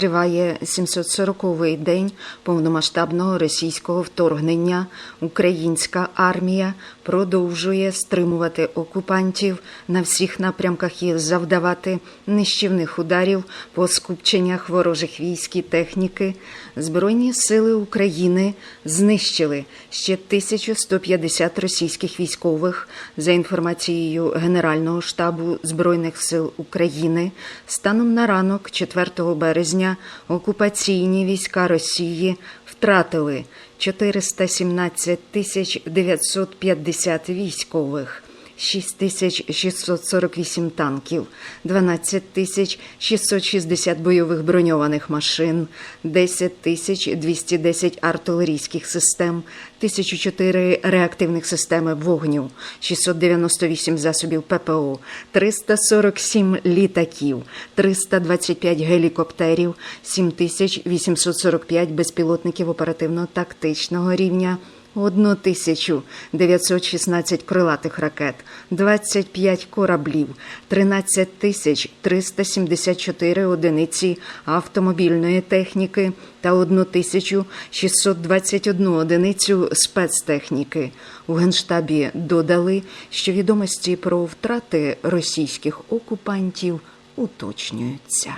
Триває 740-й день повномасштабного російського вторгнення. Українська армія продовжує стримувати окупантів на всіх напрямках і завдавати нищівних ударів по скупченнях ворожих військ і техніки. Збройні сили України знищили ще 1150 російських військових. За інформацією Генерального штабу Збройних сил України, станом на ранок 4 березня окупаційні війська Росії втратили 417 тисяч 950 військових. 6648 танків, 12 тисяч 660 бойових броньованих машин, 10 тисяч 210 артилерійських систем, 1004 реактивних системи вогню, 698 засобів ППО, 347 літаків, 325 гелікоптерів, 7845 безпілотників оперативно-тактичного рівня, 1916 крилатих ракет, 25 кораблів, 13 тисяч 374 одиниці автомобільної техніки та 1621 одиницю спецтехніки. У Генштабі додали, що відомості про втрати російських окупантів уточнюються.